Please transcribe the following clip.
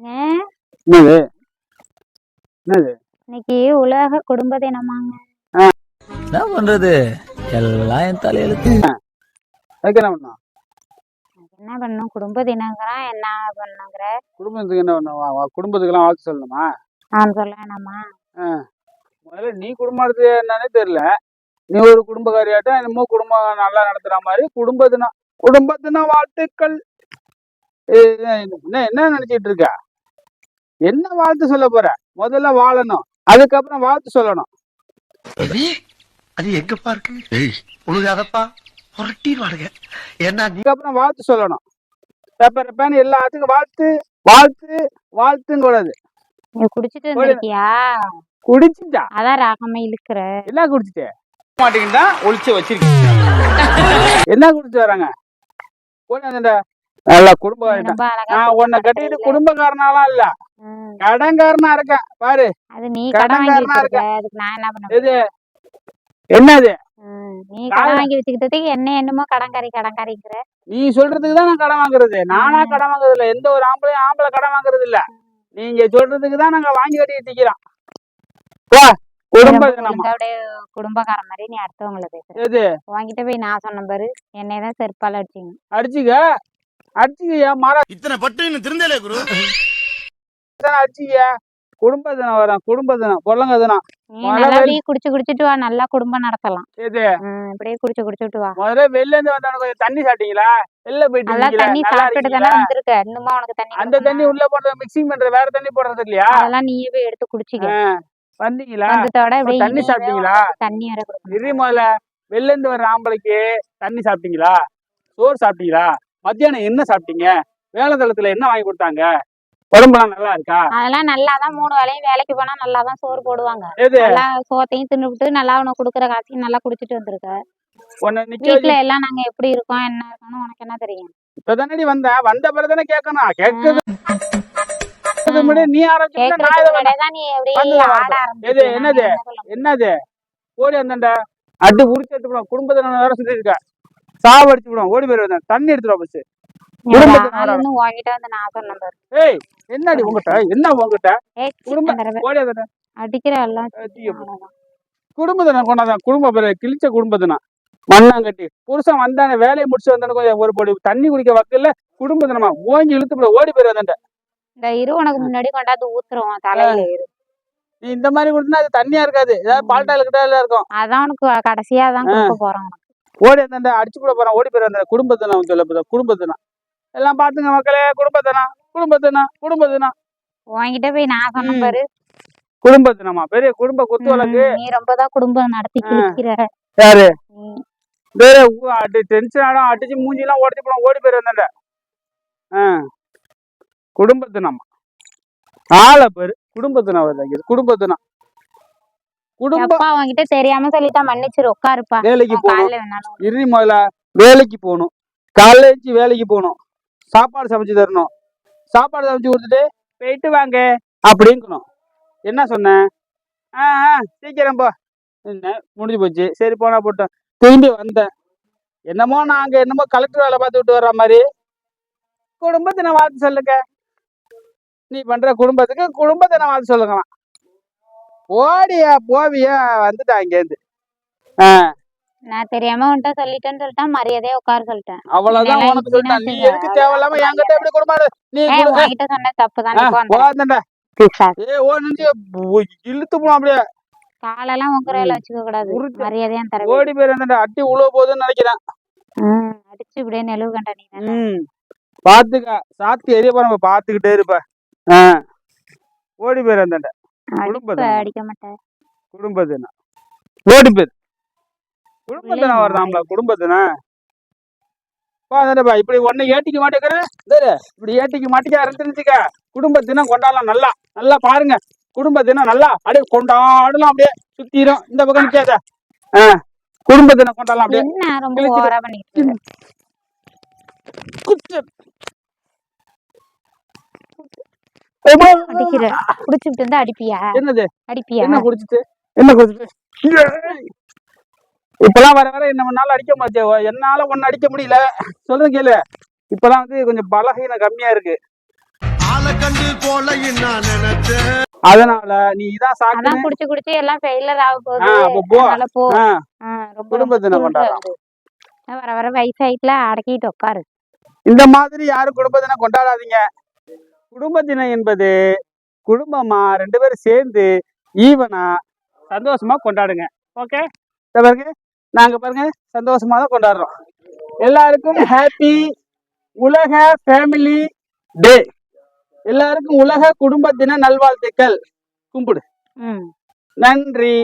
ஏன் என்னது? என்னது? இன்னைக்கு உலக குடும்ப தினமாங்க. என்ன பண்றது? எல்லாம் என் தலையெழுத்து. அதுக்கு என்ன பண்ணணும்? என்ன பண்ணும் குடும்ப தினங்கிறான் என்ன பண்ணுங்கிற குடும்பத்துக்கு என்ன பண்ணணும்? வா- வா, குடும்பத்துக்கெல்லாம் வாழ்த்து சொல்லணுமா? நான் சொல்ல வேணாமா முதல்ல நீ குடும்பம் என்னன்னே தெரியல. நீ ஒரு குடும்பக்காரியாட்டம் என்னமோ குடும்பம் நல்லா நடத்துற மாதிரி குடும்ப தினம் குடும்ப தின வாழ்த்துக்கள். என்ன என்ன என்ன நினைச்சிட்டு இருக்க? என்ன வாழ்த்து சொல்ல போற? முதல்ல வாழணும். அதுக்கப்புறம் வாழ்த்து சொல்லணும். அது எங்கப்பா இருக்கு உழுகாதப்பா புரட்டிடுவானுங்க ஏன்னா நீ அதுக்கப்புறம் வாழ்த்து சொல்லணும். பேப்பர் பேன் எல்லாத்துக்கும் வாழ்த்து வாழ்த்து வாழ்த்துங்க கூடாது. நீ குடிச்சிட்டு வந்திருக்கியா? குடிச்சுட்டா? அதான் ராகமா இழுக்கிற. என்ன குடிச்சிட்டே? மாட்டீங்கன்னா ஒளிச்சு வச்சிருக்கீங்க என்ன குடிச்சு வராங்க? போன நல்ல குடும்பம் நான் உன்னை கட்டிட்டு குடும்பக்காரனாலாம் இல்ல. கடன்காரனா இருக்கேன். பாரு. அது நீ கடன் வாங்கி கடன்காரனா பண்ண எது? என்னது? நீ கடன் வாங்கி வச்சுக்கிட்டதுக்கு என்ன என்னமோ கடன்காரி கடன்காரிங்கிற நீ சொல்றதுக்கு தான் நான் கடன் வாங்குறது. நானா கடன் வாங்குறது இல்ல எந்த ஒரு ஆம்பளையும் ஆம்பளை கடன் வாங்குறது இல்ல நீங்க சொல்றதுக்கு தான் நாங்க வாங்கி கட்டிட்டு நிக்கிறோம். வா, குடும்ப தினமா. ஒழுங்கா அப்படியே குடும்பக்காரன் மாதிரி நீ அடுத்தவங்கள பேசுற. உன்கிட்ட போய் நான் சொன்ன பாரு. என்னையதான் செருப்பால அடிச்சிங்க. அடிச்சுக்க? அடிச்சுக்கயா? மர இத்தனை பட்டு திருந்தலே குரு. அடிச்சுக்க குடும்ப தினம் வரும் குடும்ப தினம் பொல்லங்க தினம். அப்படியே குடிச்சு குடிச்சிட்டு வா நல்லா குடும்பம் நடத்தலாம். எது? ம், இப்படியே குடிச்சு குடிச்சுட்டு வா. முதல்ல வெளில இருந்து வந்தானு கொஞ்சம் தண்ணி சாப்பிட்டீங்களா? வெளில போயிட்டு நல்லா? தண்ணி தானே இருக்கீங்களா? வந்திருக்க. இன்னுமா உனக்கு தண்ணி அந்த? தண்ணி உள்ள போடுறது மிக்சிங் பண்ற வேற தண்ணி போடுறது இல்லையா? அதெல்லாம் நீயே போய் எடுத்து குடிச்சிக்க. வந்தீங்களா? வந்ததோட அப்படியே தண்ணி சாப்பிட்டீங்களா? தண்ணி வர. இரு முதல்ல வெளில இருந்து வர்ற ஆம்பளைக்கு தண்ணி சாப்பிட்டீங்களா? சோறு சாப்பிட்டீங்களா? மத்தியானம் என்ன சாப்பிட்டீங்க? வேலை தளத்துல என்ன வாங்கி கொடுத்தாங்க? உடம்புலாம் நல்லா இருக்கா? அதெல்லாம் நல்லாதான் மூணு வேளையும் வேலைக்கு போனா நல்லாதான் சோறு போடுவாங்க. நல்லா சோத்தையும் தின்னுபிட்டு நல்லா உனக்கு கொடுக்குற காசையும் நல்லா குடிச்சிட்டு வந்திருக்க. வீட்டுல எல்லாம் நாங்க எப்படி இருக்கோம் என்ன இருக்கோம்னு உனக்கு என்ன தெரியும்? இப்பதானடி வந்த? வந்த பிறகு கேட்கணும். கேட்கறது நீ என்னது? என்னது? ஓடி வந்தேன்டா. அடி உரிச்சு எடுத்து போடும் குடும்பத்தை நான் வேற சுத்தி இருக்க சாவு அடிச்சு விடும் ஓடி போய் வந்தேன் தண்ணி எடுத்துருவா பஸ் ஏய் என்னடி உங்ககிட்ட என்ன உங்ககிட்ட குடும்ப- அடிக்கிற எல்லாம் ஐயோ. குடும்பத்தை நான் கொண்டாதான் குடும்ப பேர கிழிச்ச குடும்பத்தினா மண்ணாங்கட்டி புருஷன் வந்தானே வேலையை முடிச்சு வந்தானே கொஞ்சம் ஒரு பொடி தண்ணி குடிக்க வக்கல குடும்பத்தினமா ஓங்கி இழுத்து ஓடி போய் வந்தேன் இந்த இரு உனக்கு முன்னாடி கொண்டாந்து ஊத்துறோம் தலையில இரு. நீ இந்த மாதிரி கொடுத்தா அது தண்ணியா இருக்காது. ஏதாவது பால்டாயில் கிட்ட இருக்கும். அதான் உனக்கு கடைசியா தான் கொடுக்க போறோம். ஓடி வந்தேன் அடிச்சு கூட போறான் ஓடி போய் வந்தேன் குடும்பத்தினம் சொல்ல போதும் குடும்பத்தினம். எல்லாம் பாத்துங்க மக்களே குடும்பத்தினம் குடும்பத்தினம் குடும்பத்தினம். உன்கிட்ட போய் நான் சொன்ன. பாரு. குடும்பத்தினமா? பெரிய குடும்ப குத்து வழக்கு. நீ ரொம்பதான் குடும்பம் நடத்தி யாரு. வேற டென்ஷன் ஆடும் அடிச்சு மூஞ்சி எல்லாம் உடச்சு போடும் ஓடி போய் வந்தேன் ஆ. குடும்பத்தினம்? ஆளை பேரு குடும்பத்தினம் வருது குடும்பத்தினம். குடும்பம் எப்பா உன்கிட்ட தெரியாம சொல்லிட்டா மன்னிச்சிரு உட்காருப்பா. வேலைக்கு போகணும் காலைல இறுதி முதல்ல வேலைக்கு போகணும் காலேஜ் வேலைக்கு போகணும் சாப்பாடு சமைச்சு தரணும். சாப்பாடு சமைச்சு கொடுத்துட்டு போயிட்டு வாங்க அப்படிங்கணும் என்ன சொன்னேன் ஆ சீக்கிரம் போ. என்ன? முடிஞ்சு போச்சு. சரி போனா போட்டோம். திரும்பி வந்தேன். என்னமோ நான் அங்க என்னமோ கலெக்டர் வேலை பார்த்து விட்டு வர்ற மாதிரி. குடும்பத்தின வாழ்த்து சொல்லுங்க. நீ பண்ற குடும்பத்துக்கு குடும்பத்தின வாழ்த்து சொல்லுங்களாம். ஓடியா போவியா? வந்துட்டா இங்கேருந்து ஆ. நான் தெரியாம உன்கிட்ட சொல்லிட்டேன்னு சொல்லிட்டா மரியாதையா உட்கார சொல்லிட்டேன். அவ்வளவுதான் உனக்கு சொல்லிட்டான். நீ எதுக்கு தேவையில்லாம என்கிட்ட எப்படி கொடுமாடு? நீ. உன்கிட்ட சொன்ன தப்பு தான் அந்த. ஏய் ஓ நிஞ்சு இழுத்து போடும் அப்படியே. காலெல்லாம் உங்கரையில வச்சுக்க கூடாது. மரியாதையா தர ஓடி போய் இருந்தேன்டா அட்டி உழுவ போகுதுன்னு நினைக்கிறேன். அடிச்சு இப்படியே நெழுவு கண்ட நீ பாத்துக்க. சாத்தி எரிய போற பாத்துக்கிட்டே இருப்ப. ஓடி போய் இருந்தேன்டா குடும்பத்தினம். அடிக்க மாட்டேன் குடும்பத்தினம் ஓடி போய். குடும்பத்தினம் வருதாம்ல? குடும்பத்தினம் பாருப்பா இப்படி ஒன்னு ஏட்டிக்க மாட்டேங்கிற. இப்படி ஏட்டிக்க மாட்டேங்க இருந்துச்சுக்க குடும்பத்தினம் கொண்டாடலாம் நல்லா. நல்லா பாருங்க. குடும்பத்தினம் நல்லா அப்படியே கொண்டாடலாம் அப்படியே. சுத்திரும். இந்த பக்கம் நிக்காத. ஆ குடும்பத்தினம் கொண்டாடலாம் அப்படியே என்ன ரொம்ப கிழிச்சிடு. ஓவரா பண்ணிட்டு இருக்க? குத்து. அடிக்கிற. குடிச்சுட்டு அடிப்பியா? என்னது? அடிப்பியா? என்ன குடிச்சிட்டு? என்ன குடிச்சிட்டு. இப்பெல்லாம் வர வர என்ன பண்ணாலும் அடிக்க மாட்டே என்னால ஒன்னு அடிக்க முடியல. சொல்றேன் கேளு. இப்பதான் வந்து கொஞ்சம் பலகீனம் கம்மியா இருக்கு. அதனால நீ இதான் சாக்கு குடிச்சு குடிச்சு எல்லாம் ஃபெயிலர் ஆக போகுது. போ. அதனால போ. ஆ, ஆ, ரொம்ப குடும்ப தினம் ரொம்ப கொண்டாடுறோம். வர வர வயசாயிட்டுல அடக்கிட்டு உட்காரு. இந்த மாதிரி யாரும் குடும்ப தினம் கொண்டாடாதீங்க. குடும்ப தினம் என்பது குடும்பமா? ரெண்டு பேரும் சேர்ந்து ஈவனா சந்தோஷமா கொண்டாடுங்க. ஓகே பாருங்க. நாங்க பாருங்க. சந்தோஷமா தான் கொண்டாடுறோம். எல்லாருக்கும் ஹாப்பி உலக ஃபேமிலி டே எல்லாருக்கும் உலக குடும்ப தின நல்வாழ்த்துக்கள். கும்பிடு. நன்றி.